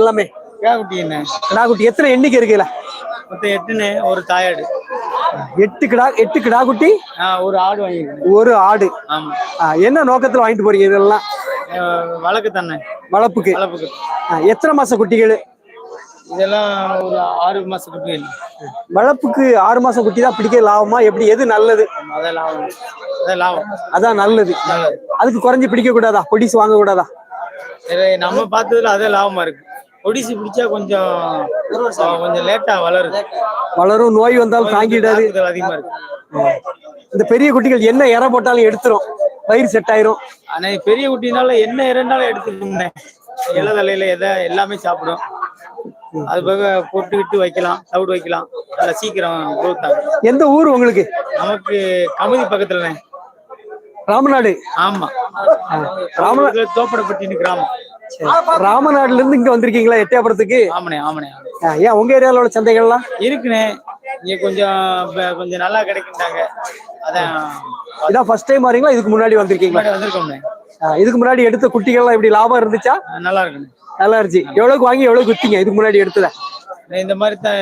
எல்லாமே. கேக்குட்டி என்ன? கிடாக்குட்டி. எத்தனை எண்ணிக்கை இருக்குல்ல மொத்தம் எட்டுன்னு ஒரு தாயாடு. எட்டு கிடா எட்டு கிடாக்குட்டி? ஒரு ஆடு வாங்கிருக்கேன் ஒரு ஆடு. ஆமா. என்ன நோக்கத்துல வாங்கிட்டு போறீங்க இதெல்லாம்? வழக்கு தானே? வளர்ப்புக்கு. வளர்ப்புக்கு. எத்தனை மாச குட்டிகள்? இதெல்லாம் ஒரு ஆறு மாசம் குட்டி வளர்ப்புக்கு ஆறு மாசம் குட்டி தான் பிடிக்க லாபமா? எப்படி எது நல்லது? அதான் லாபம். அதான் நல்லது. அதுக்கு குறைஞ்சு பிடிக்க கூடாதா பொடிசு வாங்க கூடாதா நம்ம பார்த்ததுல அதே லாபமா இருக்கு. ஒடிசி பிடிச்சா கொஞ்சம் கொஞ்சம் லேட்டா வளருது. வளரும் நோய் வந்தாலும் தாங்கிடாது. அதிகமா இருக்கு. இந்த பெரிய குட்டிகள் என்ன இற போட்டாலும் எடுத்துரும். வயிறு செட் ஆயிரும். ஆனா பெரிய குட்டினால என்ன இரண்டாலும் எடுத்துக்கோங்க இலதலையில எதை எல்லாமே சாப்பிடும். அது போக போட்டுக்கிட்டு வைக்கலாம் தவிடு வைக்கலாம். நல்லா சீக்கிரம் growth ஆகும். எந்த ஊர் உங்களுக்கு? நமக்கு கமுதி பக்கத்துலண்ணே. ராமநாடு. ஆமா. ராம இதுல தோப்படப்பட்டின்னு கிராமம். ராமநாடுல இருந்து இங்க வந்திருக்கீங்களா எட்டயபுரத்துக்கு? ஆமாண்ணே ஆமாண்ணே ஏன் உங்க ஏரியால உள்ள சந்தைகள்லாம்? இருக்குண்ணே. இங்க கொஞ்சம் கொஞ்சம் நல்லா கிடைக்கிட்டாங்க அதான். இதான் ஃபர்ஸ்ட் டைம் வரீங்களா? இதுக்கு முன்னாடி வந்திருக்கீங்களா? வந்திருக்கோம்ண்ணே. இதுக்கு முன்னாடி எடுத்த குட்டிகள்லாம் இப்படி லாபம் இருந்துச்சா? நல்லா இருக்குண்ணே. நல்லா இருந்துச்சு. எவ்வளவுக்கு வாங்கி எவ்வளவு குத்திங்க இதுக்கு முன்னாடி எடுத்தத. இந்த மாதிரி தான்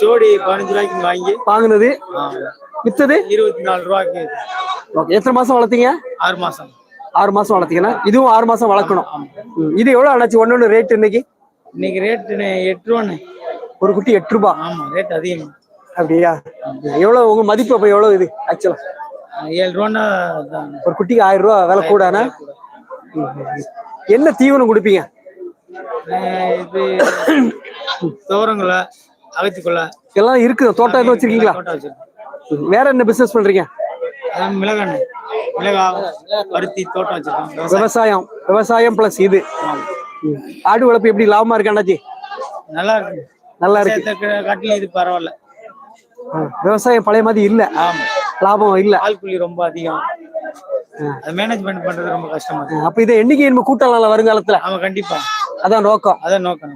ஜோடி பதினஞ்சு ரூபாய்க்கு வாங்கி. வாங்குனது. வித்தது? இருபத்தி நாலு ரூபாய்க்கு. ஓகே எத்தனை மாசம் வளர்த்தீங்க? ஆறு மாசம். ஆறு மாசம் வளர்த்தீங்கன்னா இதுவும் ஆறு மாசம் வளர்க்கணும். இது எவ்வளவு ஆனாச்சு? ஒண்ணு ஒண்ணு ரேட் இன்னைக்கு? இன்னைக்கு ரேட்டு எட்டு ரூபாண்ணே. ஒரு குட்டி எட்டு ரூபாய் ஆமா ரேட் அதிகம். அப்படியா? எவ்வளவு உங்க மதிப்பு அப்ப எவ்வளவு இது ஆக்சுவலா ஏழு ரூபான்னா ஒரு குட்டிக்கு ஆயிரம் ரூபாய் விலை கூடானா? என்ன தீவனம் கொடுப்பீங்க? இது துவரங்குல அகத்திக்குள்ள எல்லாம் இருக்குது? தோட்டம் எதுவும் வச்சிருக்கீங்களா? வேற என்ன பிசினஸ் பண்றீங்க? பருத்தி தோட்டம் வச்சிருக்கோம். விவசாயம். விவசாயம். பிளஸ் இது. ஆடு வளர்ப்பு எப்படி? லாபமா இருக்கு அண்ணாச்சி? நல்லா இருக்கு. நல்லா இருக்கு. காட்டிலும் இது பரவாயில்ல. விவசாயம் பழைய மாதிரி இல்ல. லாபம் இல்ல. ஆள் கூலி ரொம்ப அதிகம். அது மேனேஜ்மெண்ட் பண்றது ரொம்ப கஷ்டமா இருக்கு. அப்ப இதை என்னைக்கு நம்ம கூட்டலாம் வருங்காலத்துல? ஆமா கண்டிப்பா. அதான் நோக்கம். அதான் நோக்கம்.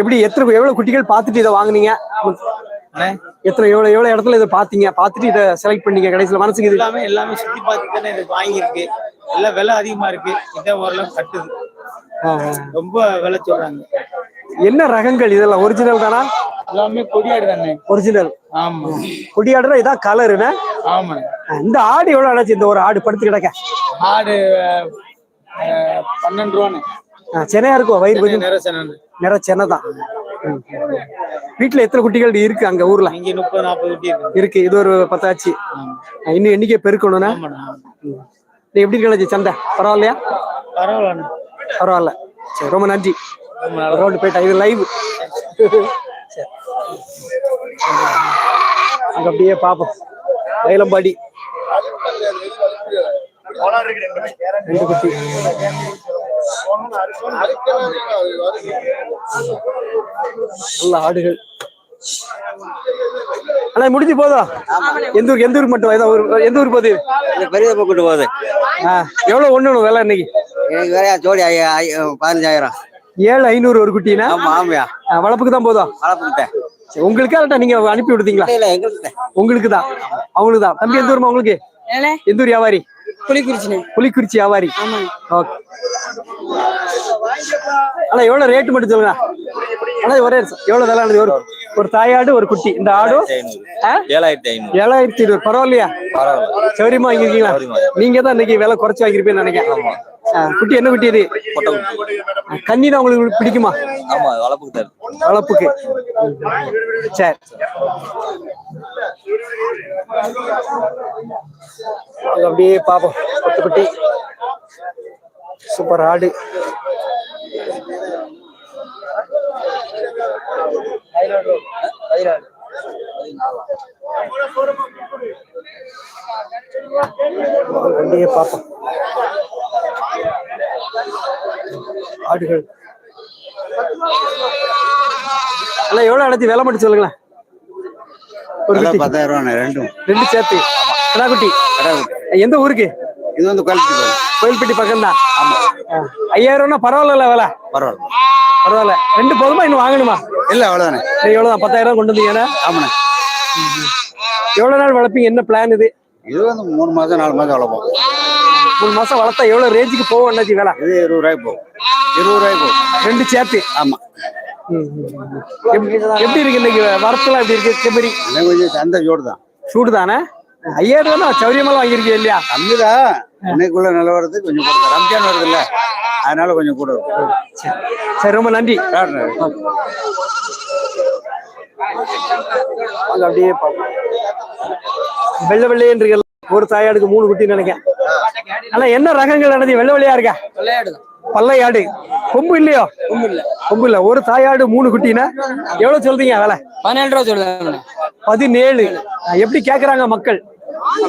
எப்படி எத்தனை எவ்வளவு குட்டிகள் பார்த்துட்டு இதை வாங்குனீங்க? எத்தனை எவ்வளவு எவ்வளவு இடத்துல இதை பாத்தீங்க பார்த்துட்டு இதை செலக்ட் பண்ணீங்க. கடைசியில மனசுக்கு இது எல்லாமே எல்லாமே சுத்தி பார்த்து தானே இது வாங்கியிருக்கு. எல்லாம் விலை அதிகமா இருக்கு. இதை ஓரளவு கட்டுது. ரொம்ப விலை சொல்றாங்க. என்ன ரகங்கள் இதெல்லாம்? ஒரிஜினல் தானா? எல்லாமே கொடியாடு தானே ஒரிஜினல் ஆமா. கொடியாடுனா இதான் கலருன்னு ஆமா. இந்த ஆடு எவ்வளவு ஆச்சு இந்த ஒரு ஆடு படுத்து கிடக்க. ஆடு பன்னெண்டு ரூபான்னு. சென்னையா இருக்கும்? வயிறு கொஞ்சம் நிறசனன் நிற சென்னை தான். வீட்டுல எத்தனை குட்டிகள் இருக்கு அங்க ஊர்ல? இங்க முப்பது நாற்பது குட்டி இருக்கு. இருக்கு. இது ஒரு பத்தாச்சு. இன்னும் எண்ணிக்கை பெருக்கணும்னா? இது எப்படி கிடைச்சு சந்தை பரவாயில்லையா? பரவாயில்ல பரவாயில்ல. சரி ரொம்ப நன்றி. ரோடு போயிட்டா இது லைவ் அங்க அப்படியே பாப்போம். தைலம்பாடி ரெண்டு குட்டி. நல்ல ஆடுகள். அண்ணா முடிஞ்சு போதா? எந்த ஊருக்கு எந்த ஊருக்கு மட்டும் ஏதோ ஊர் எந்த ஊருக்கு போகுது? பெரிய கூட்டு போகுது. ஆ எவ்வளவு ஒண்ணு விலை இன்னைக்கு? வேறையா ஜோடி பதினஞ்சாயிரம். ஏழு ஐநூறு ஒரு குட்டினா? ஆமா ஆமாயா. ஆ, வளர்ப்புக்கு தான் போதும் வளர்ப்புக்கிட்ட. சரி, உங்களுக்கா இல்லாட்டா நீங்க அனுப்பி விடுதீங்களா எங்களுக்கு உங்களுக்கு தான் அவங்களுக்கு தான் தம்பி எந்த ஊருமா உங்களுக்கு? எந்த ஊர் வியாபாரி? புளிக்குறிச்சிண்ணே புலிக்குறிச்சி வியாபாரி. ஓகே. அண்ணா எவ்வளவு ரேட் மட்டும் சொல்லுங்க. அண்ணா ஒரே. எவ்வளவு விலை ஆனது? ஒரு ஒரு தாயாடு ஒரு குட்டி. இந்த ஆடும் ஆ? ஏழாயிரத்தி ஐநூறு. ஏழாயிரத்தி இருபது. பரவாயில்லையா? பரவாயில்ல. சௌரியமா வாங்கிருக்கீங்களா நீங்க தான் இன்னைக்கு விலை குறைச்சு வாங்கிருப்பீங்கன்னு நினைக்கிறேன் குட்டி என்ன குட்டி இது? கன்னி தான் உங்களுக்கு பிடிக்குமா? ஆமா வளர்ப்புக்கு வளர்ப்புக்கு. சரி. அப்படியே பாப்போம். குட்டி குட்டி சூப்பர் ஆடு. அப்படியே பாப்போம். ஆடுகள். அண்ணா எவ்வளவு அடைச்சி வேலை மட்டும் சொல்லுங்களேன். ஒரு குட்டி பத்தாயிரம் ரூபாண்ணே ரெண்டும். ரெண்டு சேர்த்து. கடா குட்டி எந்த ஊருக்கு? இது வந்து குவாலிட்டி கோயில்பட்டி பக்கம் தான் ஐயாயிரம்னா பரவாயில்ல விலை. பரவாயில்ல. பரவாயில்ல. ரெண்டு போதுமா இன்னும் வாங்கணுமா? இல்ல அவ்வளவுதானே. சரி, எவ்வளவுதான்? பத்தாயிரம் ரூபாய் கொண்டு வந்தீங்கன்னா ஆமாண்ணே. எவ்வளவு நாள் வளர்ப்பீங்க? என்ன பிளான் இது? இது வந்து மூணு மாசம் நாலு மாசம் வளர்ப்போம். மூணு மாசம் வளர்த்தா எவ்வளவு ரேஞ்சுக்கு போகும் அண்ணாச்சி வேலை? இது இருபது ரூபாய்க்கு போகும். இருபது ரூபாய்க்கு ரெண்டு சேர்த்து. ஆமா. எப்படி இருக்கு இன்னைக்கு வரத்துலாம் எப்படி இருக்கு? இன்னும் கொஞ்சம் சந்தை ஜோடு தான். சூடு தானே? ஐயாயிரம் ரூபா தான் சௌரியமெல்லாம் வாங்கியிருக்கீங்க இல்லையா? கம்மி தான் இன்னைக்குள்ள நிலவரத்துக்கு கொஞ்சம் கூட ரம்ஜான் வருது இல்ல அதனால கொஞ்சம் கூட. சரி ரொம்ப நன்றி. வாங்க அப்படியே. வெள்ளை இருக்குல்ல ஒரு தாயாடுக்கு மூணு குட்டி நினைக்கிறேன். ஆனா என்ன ரகங்கள் நடந்து வெள்ளை வெள்ளையா இருக்கா? பல்லையாடு. கொம்பு இல்லையோ? கொம்பு இல்ல. கொம்பு இல்ல ஒரு தாயாடு மூணு குட்டினா எவ்வளவு சொல்றீங்க விலை? பதினேழு ரூபா சொல்லுதாங்க பதினேழு. எப்படி கேக்குறாங்க மக்கள்?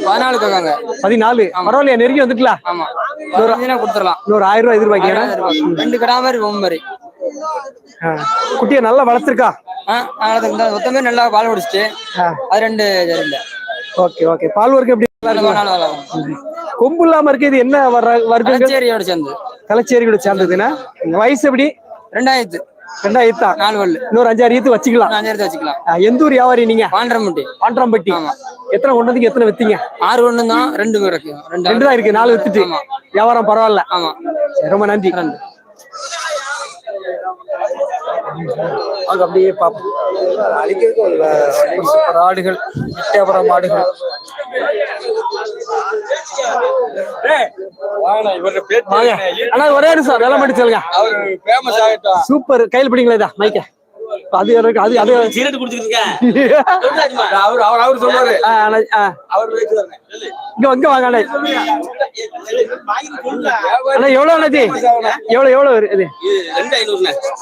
பதினாலு கேட்காங்க. பதினாலு. பரவாயில்லையா நெருங்கி வந்துக்கலாம் ஆமா. கொடுத்துடலாம். இன்னொரு ஆயிரம் ரூபாய் எதிர்பார்க்கிறேன் ரெண்டு கடா மாதிரி ரொம்ப மாதிரி குட்டியை நல்லா வளர்த்துருக்கா? ஆ அவ்வளவுதான். இந்த மொத்த மாதிரி நல்லா பால் குடிச்சிட்டு அது ரெண்டு ஓகே ஓகே. பால் வர்க்கம் எப்படி கொம்பு இல்லாம இருக்கு இது என்ன வர்க்கங்கள்? கச்சேரியோட சேர்ந்து கலச்சேரி கூட சேர்ந்ததுன்னா வயசு எப்படி? ரெண்டாயிரத்து. ரெண்டாயிரத்தா? நாலு வல்லு இன்னொரு அஞ்சாறு ஈத்து வச்சுக்கலாம். அஞ்சாயிரத்து வச்சுக்கலாம். எந்த ஊர் வியாபாரி நீங்க? பாண்டரமுட்டி பாண்டராம்பட்டி. ஆமா. எத்தனை கொண்டு வந்தீங்க எத்தனை வித்தீங்க? ஆறு ஒண்ணு தான் ரெண்டு கிடக்கு ரெண்டு ரெண்டு தான் இருக்கு நாலு வித்துட்டு. வியாபாரம் பரவாயில்ல. ஆமா. ரொம்ப நன்றி. அங்க அப்படியே பார்ப்போம் ஆடுகள் வாங்க அண்ணா ஒரே நிமிஷம் வேலை மட்டும் சொல்லுங்க. சூப்பர் கையில் பிடிங்களா இதா மைக்க அது இருக்கு அது சீரட் அவர் அவர் அவர். அவர் இங்க இங்க வாங்க அண்ணா. அண்ணா எவ்வளவு அண்ணாச்சி எவ்வளவு எவ்வளவு இது?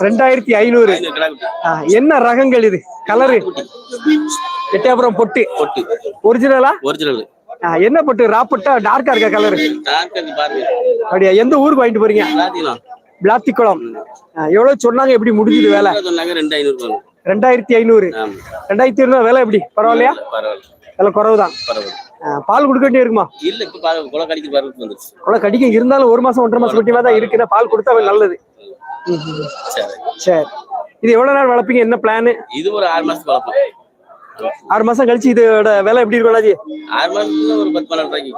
ரெண்டாயிரத்தி ஐநூறு. என்ன ரகங்கள் இது? கலரு எட்டயபுரம் பொட்டு. பொட்டு. ஒரிஜினலா ஒரிஜினல் என்ன பொட்டு? ராப்பட்டா? டார்க்கா இருக்கா கலரு அப்படியா எந்த ஊருக்கு வாங்கிட்டு போறீங்க? பிளாத்திக்குளம் எவ்வளவு சொன்னாங்க? எப்படி முடிஞ்சது வேலை? ரெண்டாயிரத்தி ஐநூறு. ரெண்டாயிரத்தி ஐநூறு விலை எப்படி? பரவாயில்லையா? பரவாயில்ல. விலை குறவுதான். பால் கொடுக்க வேண்டிய இருக்குமா? இல்ல இப்ப கடிக்க இருந்தாலும் ஒரு மாசம் ஒன்றரை மாசம் குட்டிமா தான் இருக்குன்னா பால் கொடுத்தா நல்லது. சரி சரி. இது எவ்வளவு நாள் வளர்ப்பீங்க? என்ன பிளான் இது ஒரு ஆறு மாசத்துக்கு வளர்ப்போம். ஆறு மாசம் கழிச்சு இதோட விலை எப்படி இருக்கும் அண்ணாஜி ஆறு மாசத்துல ஒரு பத்து பன்னெண்டு ரூபாய்க்கு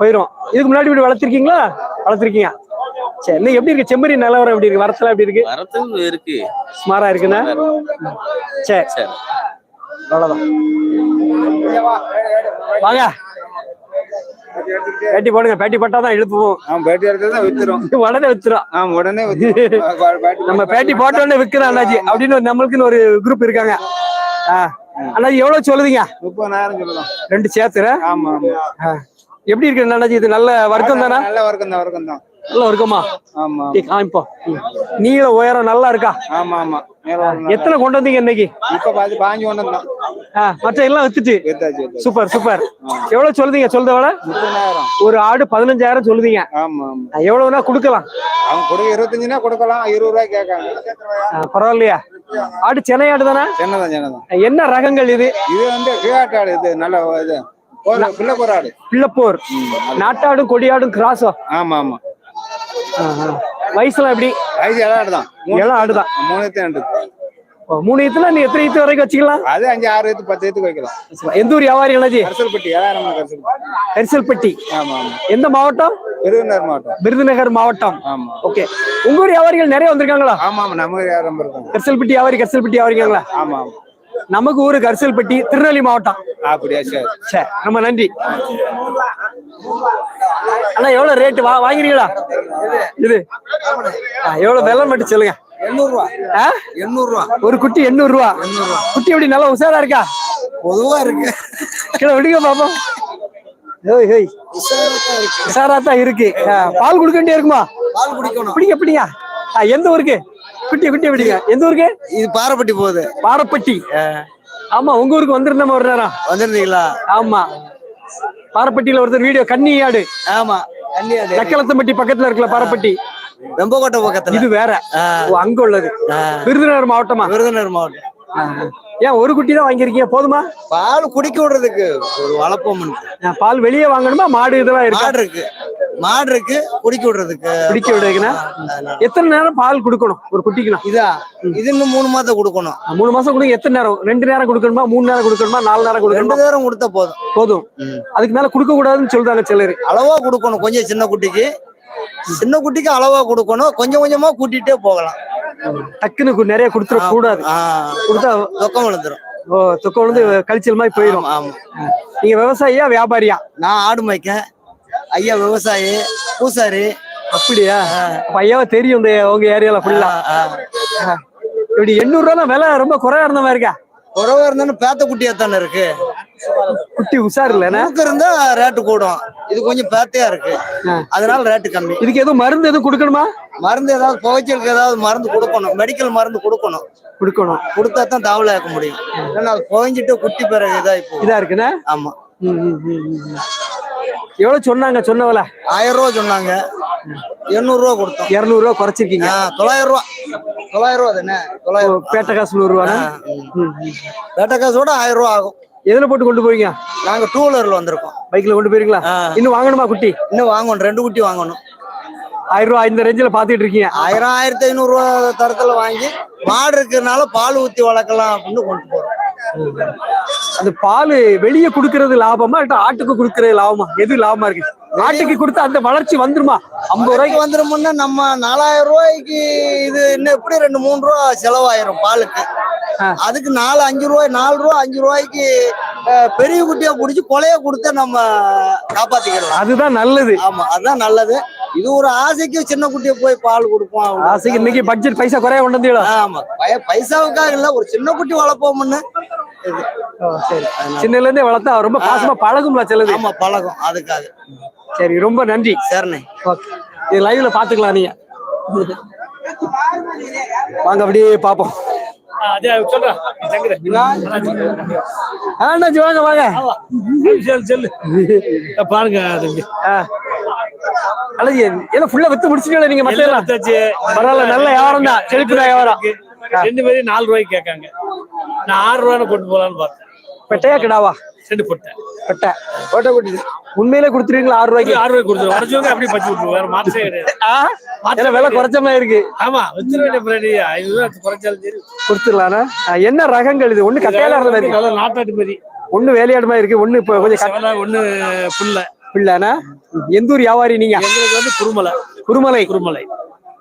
போயிரும். இதுக்கு முன்னாடி இப்படி வளர்த்திருக்கீங்களா? வளர்த்திருக்கீங்க. சரி எப்படி இருக்கு? செம்மறி நிலவரம் எப்படி இருக்கு? வரத்துல எப்படி இருக்கு? வரத்தும் இருக்கு. சுமாரா இருக்குண்ணா? சரி. சரி. அவ்வளவுதான். வாங்க. பேட்டி போடுங்க. பேட்டி போட்டாதான் இழுப்புவோம் அவன் பேட்டி எடுத்தது தான் வித்துரும். உடனே வித்துரும். ஆமா உடனே பேட்டி நம்ம பேட்டி போட்ட உடனே விற்கிறோம் அண்ணாஜி அப்படின்னு ஒரு நம்மளுக்குன்னு ஒரு குரூப் இருக்காங்க. ஆ. அண்ணாஜி எவ்வளவு சொல்லுதீங்க முப்பதாயிரம் சொல்லலாம் ரெண்டு சேர்த்துற ஆமா ஆமா. எப்படி இருக்கு அண்ணாஜி? இது நல்ல வர்க்கம் தானே நல்ல வர்க்கம் தான் வர்க்கம் தான் நல்ல வர்க்கமா ஆமா காமிப்போம். நீள உயரம் நல்லா இருக்கா? ஆமா ஆமா. எத்தனை கொண்டு வந்தீங்க இன்னைக்கு? இப்ப பாத்து பாஞ்சு கொண்டு வந்தான். ஆ, மற்ற எல்லாம் வித்துட்டு. Super super. எவ்வளவு சொல்லுதீங்க சொல்றத ஒரு ஆடு பதினஞ்சாயிரம் சொல்லுதீங்க. எவ்வளவுனா கொடுக்கலாம். அவன் கொடுக்க இருபத்தஞ்சுனா கொடுக்கலாம் இருபது ரூபாய் கேட்காங்க பரவாயில்லையா? ஆடு சென்னை ஆடு தானே? சின்னதான் சின்னதான் என்ன ரகங்கள் இது? இது வந்து கிழாட்டாடு இது நல்ல இது. போற பிள்ளை போராடு பிள்ளப்போர். நாட்டாடும் கொடியாடும் கிராஸோ? ஆமா ஆமா. வயசுலாம் எப்படி? ஐது இடம் தான் இளம் ஆடுதான். மூணு ரெண்டு ஓ, மூணு ஈத்துல நீ எத்தனை ஈத்து வரைக்கும் வச்சுக்கலாம்? அது அஞ்சு ஆறு ஏத்து பத்து ஏத்துக்கு வைக்கலாம். எந்த ஊர் வியாபாரி அண்ணாஜி கரிசல்பட்டி ஏழாயிரம் கரிசல்பட்டி. ஆமா ஆமா. எந்த மாவட்டம்? விருதுநகர் மாவட்டம். விருதுநகர் மாவட்டம். ஆமா. ஓகே. உங்க ஊர் வியாபாரிகள் நிறைய வந்திருக்காங்களா? ஆமா ஆமா நம்ம யாரும் இருக்காங்க கரிசல்பட்டி வியாபாரி கரிசல்பட்டி வியாபாரிங்களா ஆமா ஆமா. நமக்கு ஊரு கரிசல்பட்டி திருநெல்வேலி மாவட்டம். அப்படியா சரி. சரி ரொம்ப நன்றி. அண்ணா எவ்வளவு ரேட்டு வா வாங்குறீங்களா இது. எவ்வளவு விலை மட்டும் சொல்லுங்க. ஒரு குட்டி எண்ணூறு ரூபா குட்டி எப்படி நல்லா உஷாரா இருக்கா? பொதுவா இருக்கு. கீழே விடுங்க பாப்போம். உஷாரா தான் இருக்கு. பால் கொடுக்க வேண்டிய இருக்குமா? பால் குடிக்கணும். பிடிங்க பிடிங்க எந்த ஊருக்கு? குட்டி குட்டி பிடிங்க எந்த ஊருக்கு? இது பாறைப்பட்டி போகுது. பாரப்பட்டி. ஆமா உங்க ஊருக்கு வந்திருந்தோம் ஒரு நேரம்? வந்துருந்தீங்களா? ஆமா. பாரப்பட்டியில ஒருத்தர் வீடியோ கன்னி ஆடு ஆமா கன்னியாடு. நக்கலத்தம்பட்டி பக்கத்துல இருக்குல்ல பாரப்பட்டி? வெம்பக்கோட்டை பக்கத்துல. இது வேற. அங்க உள்ளது. விருதுநகர் மாவட்டமா? விருதுநகர் மாவட்டம். ஏன் ஒரு குட்டி தான் வாங்கியிருக்கீங்க? போதுமா? பால் குடிக்க விடுறதுக்கு ஒரு வளப்பம் பால் வெளியே வாங்கணுமா? மாடு இதெல்லாம் இருக்கா. மாடு இருக்கு குடிக்க விடுறதுக்கு. பிடிக்க விடுறதுக்குன்னா? எத்தனை நேரம் பால் கொடுக்கணும்? ஒரு குட்டிக்குனா இதா இது இன்னும் மூணு மாதம் கொடுக்கணும். மூணு மாசம் கொடுங்க. எத்தனை நேரம்? ரெண்டு நேரம் கொடுக்கணுமா? மூணு நேரம் கொடுக்கணுமா? நாலு நேரம் ரெண்டு கொடுக்கணுமா? நேரம் கொடுத்தா போதும். போதும். அதுக்கு மேல கொடுக்க கூடாதுன்னு சொல்றாங்க சிலர். அளவா கொடுக்கணும் கொஞ்சம் சின்ன குட்டிக்கு. சின்ன குட்டிக்கு அளவா கொடுக்கணும். கொஞ்சம் கொஞ்சமா கூட்டிட்டே போகலாம். டக்குன்னு நிறைய கொடுத்துட கூடாது. கொடுத்தா ரொக்கம் விழுந்துரும். ஓ துக்கம் வந்து கழிச்சல் மாதிரி போயிடும் ஆமா நீங்க விவசாயியா வியாபாரியா? நான் ஆடு மேய்க்க ஐயா விவசாயி பூசாரி. அப்படியா? அப்ப ஐயாவை தெரியும் இந்த உங்க ஏரியால ஃபுல்லா. இப்படி எண்ணூறு ரூபா விலை ரொம்ப குறையா இருந்த மாதிரி இருக்கா? குறவா இருந்தாலும் பேத்த குட்டியா தானே இருக்கு. குட்டி உஷார் இல்லைன்னா இருந்தா ரேட்டு கூடும். இது கொஞ்சம் பேத்தையா இருக்கு. அதனால ரேட்டு கம்மி. இதுக்கு எதுவும் மருந்து எதுவும் கொடுக்கணுமா? மருந்து ஏதாவது புகைச்சலுக்கு ஏதாவது மருந்து கொடுக்கணும். மெடிக்கல் மருந்து கொடுக்கணும். கொடுக்கணும். கொடுத்தா தான் தாவல ஆக்க முடியும். இல்லைன்னா அது புகைஞ்சிட்டு குட்டி பிறகு இதாகி போகும். இதா இருக்குண்ணா ஆமா. எவ்வளவு சொன்னாங்க? சொன்னவல ஆயிரம் ரூபா சொன்னாங்க. எண்ணூறு ரூபா கொடுத்தோம். இருநூறு ரூபா குறைச்சிருக்கீங்க. தொள்ளாயிரம் ரூபா தொள்ளாயிரம் ரூபா தானே? தொள்ளாயிரம் ரூபா. பேட்டை காசு நூறு ம். வேட்டை காசோட ஆயிரம் ரூபா ஆகும். எதுல போட்டு கொண்டு போவீங்க நாங்க டூ வீலர்ல வந்திருக்கோம். பைக்ல கொண்டு போயிருங்களா. இன்னும் வாங்கணுமா குட்டி? இன்னும் வாங்கணும். ரெண்டு குட்டி வாங்கணும். ஆயிரம் ரூபாய் இந்த ரேஞ்சில் பாத்துட்டு இருக்கீங்க. ஆயிரம் ஆயிரத்தி ஐநூறு ரூபா தரத்துல வாங்கி மாடு இருக்கிறதுனால பால் ஊத்தி வளர்க்கலாம் அப்படின்னு கொண்டு போறோம். அந்த பால் வெளியே குடுக்கறது லாபமா இல்ல ஆட்டுக்கு குடுக்கறது லாபமா? எது லாபமா இருக்கு? ஆட்டுக்கு கொடுத்தா அந்த வளர்ச்சி வந்துருமா? ஐம்பது ரூபாய்க்கு வந்துருமுன்னா நம்ம நாலாயிரம் ரூபாய்க்கு இது இன்னும் எப்படி ரெண்டு மூணு ரூபா செலவாயிரும் பாலுக்கு. அதுக்கு நாலு அஞ்சு ரூபாய் நாலு ரூபா அஞ்சு ரூபாய்க்கு பெரிய குட்டியா புடிச்சு கொலைய கொடுத்து நம்ம காப்பாத்திக்கலாம். அதுதான் நல்லது. ஆமா அதான் நல்லது. இது ஒரு ஆசைக்கு சின்ன குட்டியை போய் பால் கொடுப்போம். ஆசைக்கு இன்னைக்கு பட்ஜெட் பைசா குறைய கொண்டு வந்தீங்களா ஆமா பைசாவுக்காக இல்ல ஒரு சின்ன குட்டி வளர்ப்போம்னு. சரி சின்னல இருந்தே வளர்த்தா ரொம்ப பாசமா பழகும்ல சிலது. ஆமா பழகம். அதுக்காக. சரி ரொம்ப நன்றி. சரிண்ணே. ஓகே. இது லைவ்ல பாத்துக்கலாம் நீங்க. வாங்க அப்படியே பாப்போம் வாங்க வாங்க. பாருங்க. அழகு எல்லாம் ஃபுல்லா வித்து முடிச்சிட்டீங்களா நீங்க மத்த எல்லாம். பரவாயில்ல நல்ல வியாபாரம் தான். செழிப்பு வியாபாரம். ரெண்டு பேரும் நாலு ரூபாய்க்கு கேட்காங்க. நான் ஆறு ரூபாய் கொண்டு போலான்னு பார்த்தேன். பெட்டையா கிடாவா? ரெண்டு போட்டேன் பெட்டை. ஓட்ட குட்டி. உண்மையிலே கொடுத்துருவீங்களா ஆறு ரூபாய்க்கு? ஆறு ரூபாய் கொடுத்துருவோம். உடச்சவங்க அப்படியே பச்சு விட்டுருவோம். வேற மாற்றே கிடையாது. விலை குறைச்ச மாதிரி இருக்கு. ஆமா வச்சிட வேண்டிய ஐநூறு ரூபாய் குறைச்சாலும் சரி. கொடுத்துடலாம்னா? ஆ, என்ன ரகங்கள் இது? ஒண்ணு கட்டையால இருந்த மாதிரி. நாட்டாட்டு மாதிரி. ஒண்ணு வேலையாடு மாதிரி இருக்கு. ஒண்ணு இப்போ கொஞ்சம் ஒண்ணு புல்ல. பிள்ளைனா எந்த ஊர் வியாபாரி நீங்க? எங்களுக்கு வந்து குருமலை. குருமலை. குருமலை.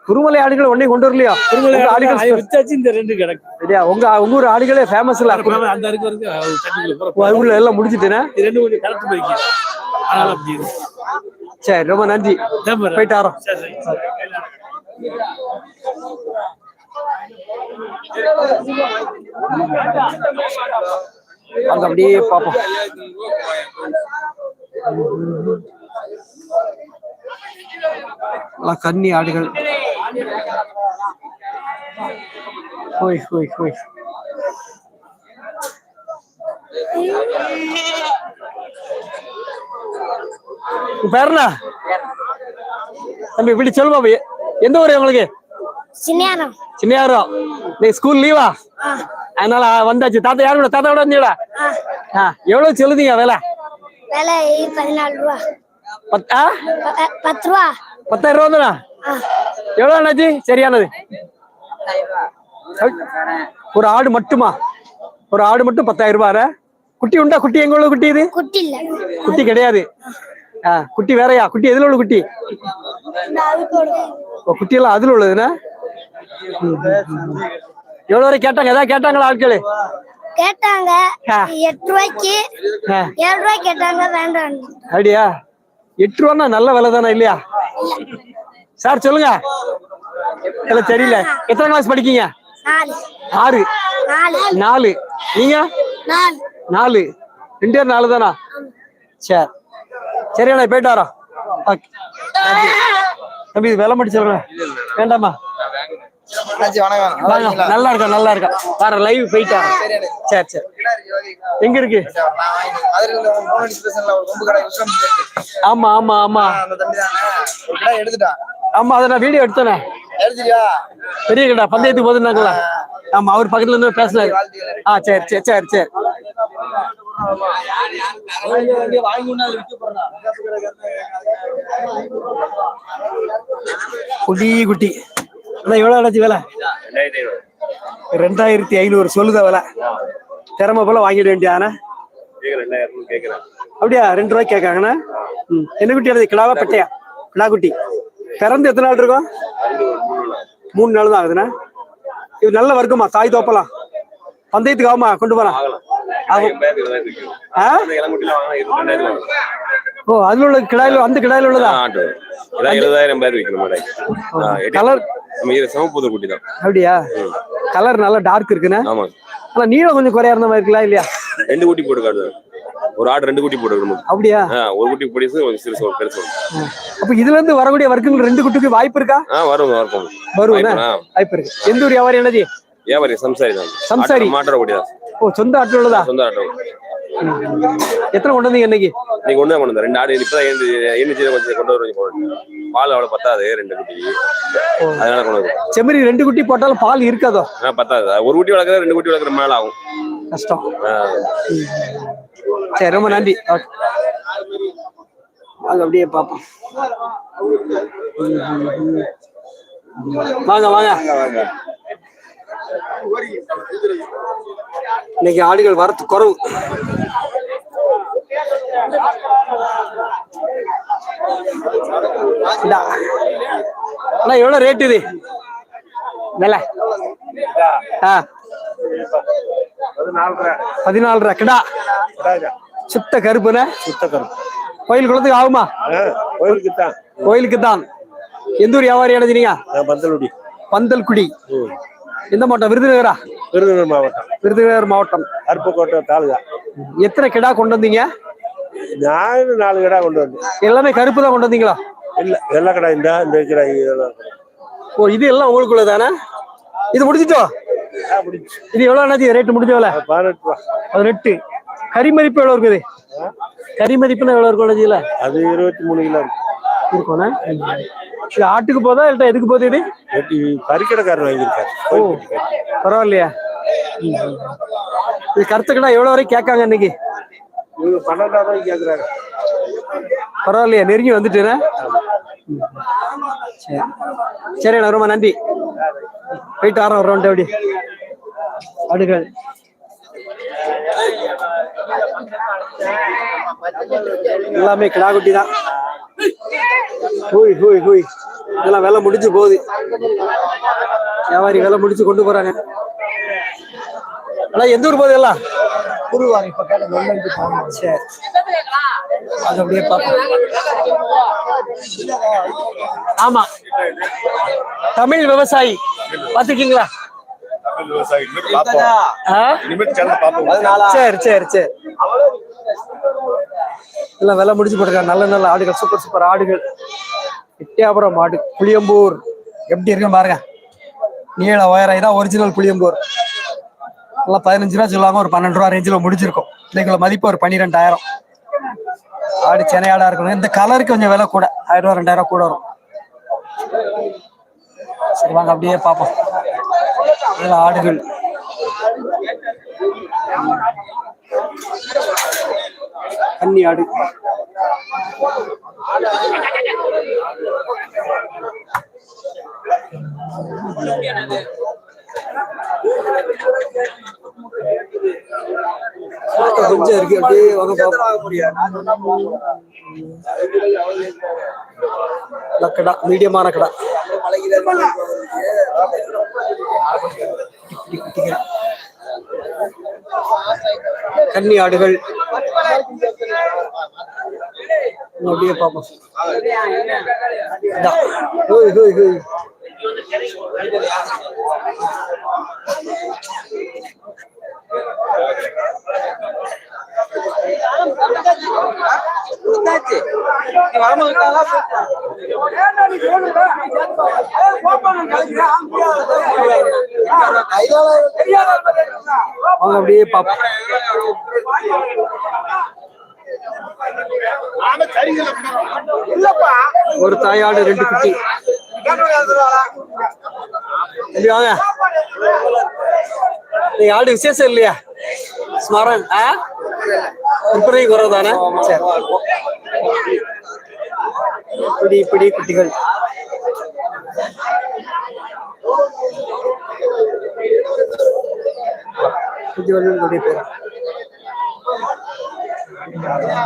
குருமலை ஆடுகள் ஒன்னே கொண்டு வரலையா? குருமலை ஆடுகள் வித்தாச்சு இந்த ரெண்டு கிடக்கு. சரியா? உங்க உங்க ஊர் ஆடுகளே ஃபேமஸ் இல்ல அந்த அருக்கு வரைக்கும் எல்லாம் முடிச்சிட்டேனா இது ரெண்டு கொஞ்சம் கரெக்ட் போய்க்கு அதனால அப்படி இருக்கு. சரி ரொம்ப நன்றி. போயிட்டு சரி. அங்க அப்படியே பாப்போம் எல்லாம் கன்னி ஆடுகள் ஹோய் ஹோய் ஹோய் உன் பேர் என்ன தம்பி இப்படி சொல்லு பாபு எந்த ஊர் உங்களுக்கு? சின்னியானம் சின்னையாரம் நீ ஸ்கூல் லீவா அதனால வந்தாச்சு. தாத்தா யாரு கூட தாத்தா கூட வந்தீங்களா? எவ்வளவு சொல்லுதீங்க விலை? விலை பதினாலு ரூபா. பத்து ரூபா. பத்தாயிரம் ரூபா தானா ஆ. எவ்வளவு அண்ணாச்சி சரியானது ஒரு ஆடு மட்டுமா? ஒரு ஆடு மட்டும் பத்தாயிரம் ரூபாய் குட்டி உண்டா? குட்டி எங்க உள்ள குட்டி இது? குட்டி இல்ல. குட்டி கிடையாது. குட்டி வேறயா? குட்டி எதுல உள்ள குட்டி? குட்டி எல்லாம் அதுல உள்ளதுன்னா. எவ்வளவு வரை கேட்டாங்க? ஏதாவது கேட்டாங்களா ஆட்களு? கேட்டாங்க. எட்டு ரூபாய்க்கு ஏழு ரூபாய்க்கு கேட்டாங்க. வேண்டாம் அப்படியா? எட்டு ரூபான்னா நல்ல விலை தானே இல்லையா? சார் சொல்லுங்க. இல்ல தெரியல. எத்தனை கிளாஸ் படிக்கீங்க? ஆறு. நாலு. நீங்க? நாலு. ரெண்டு பேரும் நாலு தானா? சரி சரி அண்ணா போயிட்டு வரோம். ஓகே தம்பி இது விலை மட்டும் சொல்றேன். வேண்டாமா? நல்லா இருக்கா நல்லா இருக்கா வர லைவ் போயிட்டு வரேன் சரி சரி. எங்க இருக்கு? ஆமா ஆமா ஆமா. ஆமா அதை நான் வீடியோ எடுத்தேனே. பெரிய கடா பந்தயத்துக்கு போதுனாங்களா ஆமா அவர் பக்கத்துல இருந்து பேசினாரு. ஆ சரி சரி சரி சரி. குட்டி குட்டி. எவ்வளவு வேலை? ரெண்டாயிரத்தி ஐநூறு சொல்லுத விலை? திறமை போல வாங்கிட வேண்டியாண்ணா அப்படியா? ரெண்டு ரூபாய்க்கு கேட்காங்கண்ணா ம். என்ன குட்டி அது கிடாவா பெட்டையா? கிடா குட்டி. பிறந்து எத்தனை நாள் இருக்கும்? மூணு நாள். தான் ஆகுதுண்ணா. இது நல்ல வர்க்கமா? தாய் தோப்பலாம் பந்தயத்துக்கு ஆகுமா? கொண்டு போலாம்? ஓ அதுல உள்ள கிடாயில அந்த கிடாயில உள்ளதா? எழுபதாயிரம் பேர் விற்கிற மாதிரி கலர் சிவப்புது குட்டி தான். அப்படியா? கலர் நல்லா டார்க் இருக்குண்ணே. ஆமா ஆனா நீளம் கொஞ்சம் குறையா இருந்த மாதிரி இருக்கலாம் இல்லையா? ரெண்டு குட்டி போட்டு காட்டுது ஒரு ஆடு ரெண்டு குட்டி போட்டு நமக்கு அப்படியா? ஒரு குட்டி பெருசு ஒரு சிறுசு பெருசு. அப்ப இதுல இருந்து வரக்கூடிய வர்க்கங்கள் ரெண்டு குட்டிக்கு வாய்ப்பு இருக்கா? வரும் வரும் வரும்ண்ணே ஆ, வாய்ப்பு இருக்கு? எந்த ஊர் வியாபாரி என்னது? வியாபாரி சம்சாரி தான். சம்சாரி. மாட்டோட குட்டி தான் ஓ சொந்த ஆட்டில் உள்ளதா சொந்த ஆட்டோ. எத்தனை கொண்டு வந்தீங்க இன்னைக்கு? நீங்க ஒண்ணு கொண்டு வந்தேன். ரெண்டு ஆடு இப்பதான் எழுந்து எழுந்துச்சு கொஞ்சம் கொண்டு வர கொஞ்சம் பால் அவ்வளவு பத்தாது. ரெண்டு குட்டி. அதனால கொண்டு வரும் செம்மறி ரெண்டு குட்டி போட்டாலும் பால் இருக்காதோ? ஆ பத்தாது. ஒரு குட்டி வளர்க்குறது ரெண்டு குட்டி வளர்க்குற மேல ஆகும். கஷ்டம். சரி ரொம்ப நன்றி. வாங்க அப்படியே பார்ப்போம். வாங்க வாங்க. இன்னைக்கு ஆடுகள் வரத்து குறவு. அண்ணா எவ்வளவு ரேட் இது? விலை? ஆ. பதினாலு கிடா. சுத்த கருப்புன சுத்த கருப்பு. கோயில் குளத்துக்கு ஆகுமா? கோயிலுக்கு தான். கோயிலுக்கு தான். எந்த ஊர் வியாபாரி அடைஞ்சினீங்க பந்தலுடி. பந்தல்குடி. எந்த மாவட்டம்? விருதுநகரா? விருதுநகர் மாவட்டம். விருதுநகர் மாவட்டம். அருப்புக்கோட்டை தாலுகா. எத்தனை கிடா கொண்டு வந்தீங்க? நான் நாலு கடை கொண்டு வந்தேன். எல்லாமே கருப்பு தான் கொண்டு வந்தீங்களா? இல்ல எல்லா கடை இந்த இந்த கடை இதெல்லாம். ஓ இது எல்லாம் உங்களுக்குள்ள தானே? இது முடிச்சிட்டோ இது எவ்வளவு அண்ணாச்சி ரேட்டு முடிஞ்சோல பதினெட்டு ரூபா. பதினெட்டு. கறி மதிப்பு எவ்வளவு இருக்குது? கறி எவ்வளவு இருக்கும் அண்ணாச்சியில அது இருபத்தி மூணு கிலோ இருக்கு. இருக்கும்ண்ணே இது ஆட்டுக்கு போதா இல்ல எதுக்கு போகுது இது? வெட்டி கறிக்கடைக்காரர் வாங்கியிருக்காரு. ஓ பரவாயில்லையா. இது கருத்து கடை எவ்வளவு வரைக்கும் கேட்காங்க இன்னைக்கு? பன்னெண்டாயிரம் கேட்குறாங்க பரவாயில்லையா நெருங்கி வந்துட்டேனே சரி. சரிண்ணா ரொம்ப நன்றி. போயிட்டு ஒரு ரவுண்ட் அப்படி. அடுகள் எல்லாமே கிடாக்குட்டி தான் ஹூய் ஹூய் ஹூய். இதெல்லாம் வேலை முடிஞ்சு போகுது. வியாபாரி வேலை முடிச்சு கொண்டு போறாங்க. அண்ணா எந்த ஊர் போகுது எல்லாம்? சரி. அது அப்படியே பார்ப்போம். ஆமா. தமிழ் விவசாயி. பாத்துருக்கீங்களா ஆ? சரி சரி சரி. எல்லாம் விலை முடிச்சு போட்டிருக்காங்க. நல்ல நல்ல ஆடுகள் சூப்பர் சூப்பர் ஆடுகள். எட்டியாபுரம் ஆடு புளியம்பூர். எப்படி இருக்குன்னு பாருங்க. நீள உயரம் இதான் ஒரிஜினல் புளியம்பூர். எல்லாம் பதினஞ்சு ரூபா சொல்லுவாங்க ஒரு பன்னெண்டு ரூபா ரேஞ்சில் முடிச்சிருக்கும் இன்னைக்குள்ள மதிப்பு ஒரு பன்னிரெண்டாயிரம். ஆடு சென்னை ஆடா இருக்கணும். இந்த கலருக்கு கொஞ்சம் விலை கூட. ஆயிரம் ரூபா ரெண்டாயிரம் ரூபா கூட வரும். சரி வாங்க அப்படியே பார்ப்போம். ஆடுகள். கன்னி ஆடு. கொஞ்சம் இருக்கு அப்படியே வாங்க கடா மீடியமான கடா. கன்னி ஆடுகள். அப்படியே பார்ப்போம். இந்தா. ஹோய், ஹோய், அப்படியே பாப்பா ஒரு தாயாடு ரெண்டு குட்டி. வாங்க. ஆடு விசேஷம் இல்லையா? ஸ்மரன் ஆ? விற்பனை குறவுதானே சரி. இப்படி இப்படி குட்டிகள். குட்டிகள் பேர். பேர்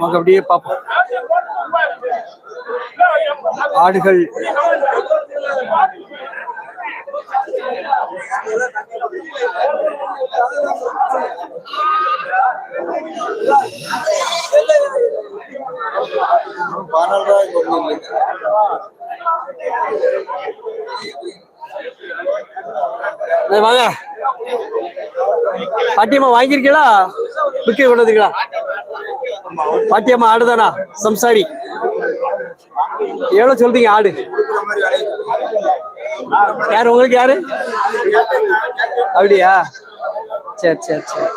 வாங்க அப்படியே பார்ப்போம். ஆடுகள். வாங்க. பாட்டியம்மா வாங்கியிருக்கீங்களா? விற்க கொண்டு வந்தீங்களா பாட்டியம்மா ஆடுதானா? சம்சாரி. எவ்வளவு சொல்றீங்க ஆடு? யாரு உங்களுக்கு யாரு? அப்படியா? சரி சரி சரி.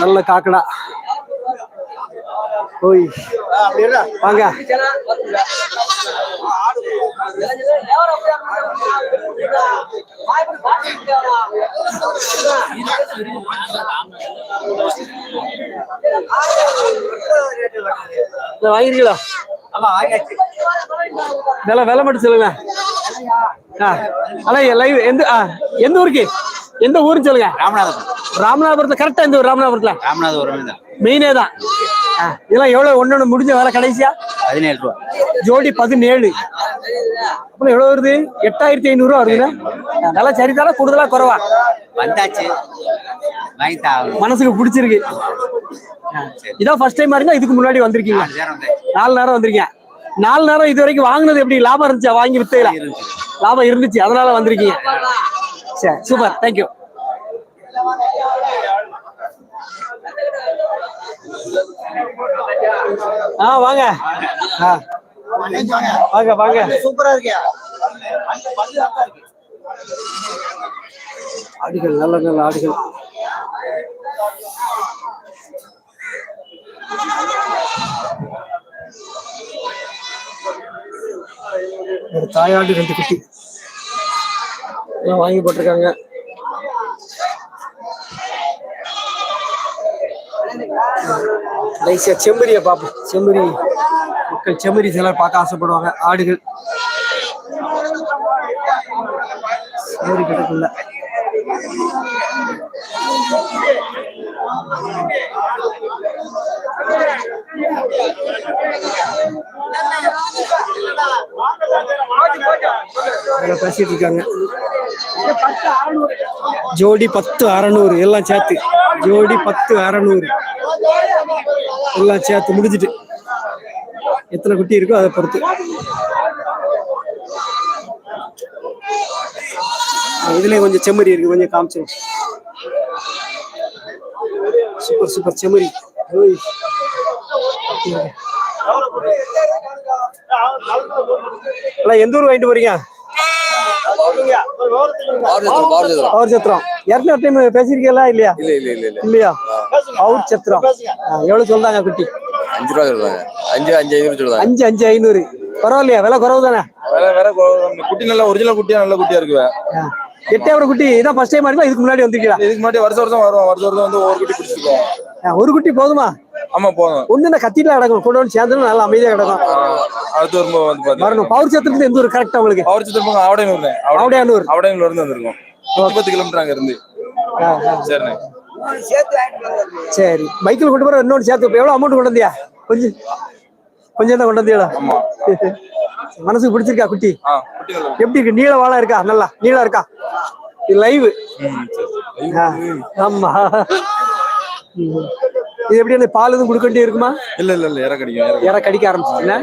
நல்ல காக்கடா. ஓய். வாங்க. வாங்கிருக்கீங்களா? விலை விலை மட்டும் சொல்லுங்க. அண்ணா லைவ் எந்த எந்த ஊருக்கு? எந்த ஊருன்னு சொல்லுங்க. ராமநாதபுரம். ராமநாதபுரத்துல கரெக்டா எந்த ஊர் ராமநாதபுரத்துல? ராமநாதபுரம் மெயினே தான். இதெல்லாம் எவ்வளவு ஒண்ணு ஒண்ணு முடிஞ்ச வேலை கடைசியா? பதினேழு ரூபா. ஜோடி பதினேழு. அப்புறம் எவ்வளவு வருது? எட்டாயிரத்தி ஐநூறு ரூபா வருதுண்ணா ஆ, நல்லா சரிதானா? கூடுதலா குறைவா? வந்தாச்சு. மனசுக்கு பிடிச்சிருக்கு. இதான் ஃபர்ஸ்ட் டைம் இருந்தா இதுக்கு முன்னாடி வந்திருக்கீங்க. நாலு நேரம் வந்திருக்கீங்க. நாலு நேரம் இது வரைக்கும் வாங்குனது எப்படி? லாபம் இருந்துச்சா? வாங்கி வித்தீங்களா லாபம் இருந்துச்சு. அதனால வந்திருக்கீங்க. சரி சூப்பர் தேங்க்யூ ஆ வாங்க. ஆ. வாங்க வாங்க. சூப்பரா இருக்கியா? ஆடுகள் நல்ல நல்ல ஆடுகள். ஒரு தாயாடு ரெண்டு குட்டி. எல்லாம் வாங்கி போட்டிருக்காங்க. லைசியா செம்பரியை பார்ப்போம். செம்பரி மக்கள் செம்மறி சிலர் பார்க்க ஆசைப்படுவாங்க. ஆடுகள். செம்பரி கிடக்குள்ள பேசிட்டு இருக்காங்க. ஜோடி பத்து அறநூறு எல்லாம் சேர்த்து. ஜோடி பத்து அறநூறு. எல்லாம் சேர்த்து முடிஞ்சிட்டு. எத்தனை குட்டி இருக்கோ அதை பொறுத்து. இதுலயும் கொஞ்சம் செம்மறி இருக்கு கொஞ்சம் காமிச்சிடும் சூப்பர் சூப்பர் செம்மறி. எல்லாம் எந்த ஊர் வாங்கிட்டு போறீங்க? அவர் சத்திரம். இரநூறு டைம் பேசியிருக்கீங்களா இல்லையா? இல்ல இல்ல இல்ல இல்ல. இல்லையா? அவர் சத்திரம். ஆ, எவ்வளவு சொல்றாங்க குட்டி? அஞ்சு ரூபா சொல்றாங்க. அஞ்சு அஞ்சு ஐநூறு சொல்றாங்க. அஞ்சு அஞ்சு ஐநூறு. பரவாயில்லையா? விலை குறவு. தானே குட்டி நல்லா ஒரிஜினல் குட்டியா நல்ல குட்டியா இருக்கு எட்டாவது குட்டி. இதான் ஃபர்ஸ்ட் டைம் இருக்கா இதுக்கு முன்னாடி வந்திருக்கீங்களா? இதுக்கு முன்னாடி வருஷம் வருஷம் வரும் வருஷம் வருஷம் வந்து ஒவ்வொரு குட்டி பிடிச்சிருக்கோம். ஒரு குட்டி போதுமா? ஆமா போதும். ஒண்ணு கத்திட்டு கிடக்கும். வந்து சேர்ந்து நல்லா அமைதியா கிடக்கும். அடுத்து வரும்போது வந்து பாத்தீங்கன்னா வரணும் பவர் சத்திரத்துல எந்த ஒரு கரெக்டா உங்களுக்கு. அவர் சித்தப்பங்க அவடையனூர் அவடையானூர். அவடையனூர்ல இருந்து வந்திருக்கோம். நூத்தி பத்து கிலோமீட்டர் அங்க இருந்து. ஆ, ஆ. சரிண்ணே. சரி. பைக்கில் கொண்டு போற இன்னொன்று சேர்த்து இப்போ எவ்வளவு அமௌண்ட் கொண்டு வந்தியா? கொஞ்சம் கொஞ்சம் தான் கொண்டு வந்தியா ஆமா. மனசுக்கு பிடிச்சிருக்கா குட்டி? ஆ எப்படி இருக்கு? நீள வாழை இருக்கா? நல்லா. நீளம் இருக்கா? இது லைவ் ம், சரி. ஆமா. ம். இது எப்படி அந்த பால் எதுவும் கொடுக்க வேண்டிய இருக்குமா இல்ல இல்ல இல்ல இற கடிக்கும் இற யாரா கடிக்க ஆரம்பிச்சிட்டீங்களா?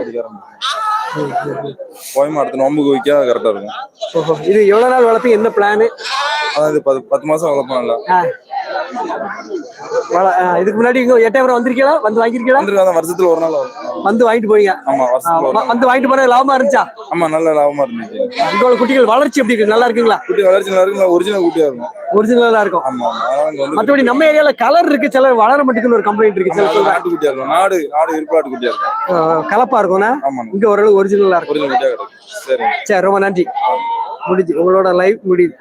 போயமா அடுத்து நோம்புக்கு வைக்க கரெக்டா இருக்கும். இது எவ்வளவு நாள் வளர்ப்பீங்க? என்ன பிளானு அதான் இது பத்து பத்து மாசம் வளர்ப்போம் நல்லா வள- ஆ, இதுக்கு முன்னாடி இங்க எட்டாயிரம் வந்திருக்கீங்களா? வந்து வாங்கிருக்கீங்களா? வந்துருக்காங்க வருஷத்துல ஒரு நாள் வந்து வாங்கிட்டு போவீங்க ஆமா வருஷத்துல வந்து வாங்கிட்டு போறது லாபமா இருந்துச்சா? ஆமா நல்ல லாபமா இருந்துச்சு. உங்களோட குட்டிகள் வளர்ச்சி எப்படி இருக்கு? நல்லா இருக்குங்களா? குட்டி வளர்ச்சி நல்லா இருக்கு ஒரிஜினல் குட்டியா இருக்கும். ஒரிஜினலா இருக்கும். ஆமா மற்றபடி நம்ம ஏரியால கலர் இருக்கு சில வளர மாட்டேங்குன்னு ஒரு கம்ப்ளைண்ட் இருக்கு சில நாட்டு குட்டியா இருக்கும். நாடு நாடு இருப்பாட்டு குட்டியா இருக்கும். ஆ, கலப்பா இருக்கும்னா ஆமா. இங்க ஓரளவு ஒரிஜினலா இருக்கும். ஒரிஜினல் குட்டியா இருக்கும் சரி. சரி ரொம்ப நன்றி. முடிஞ்சு உங்களோட லைவ் முடியுது.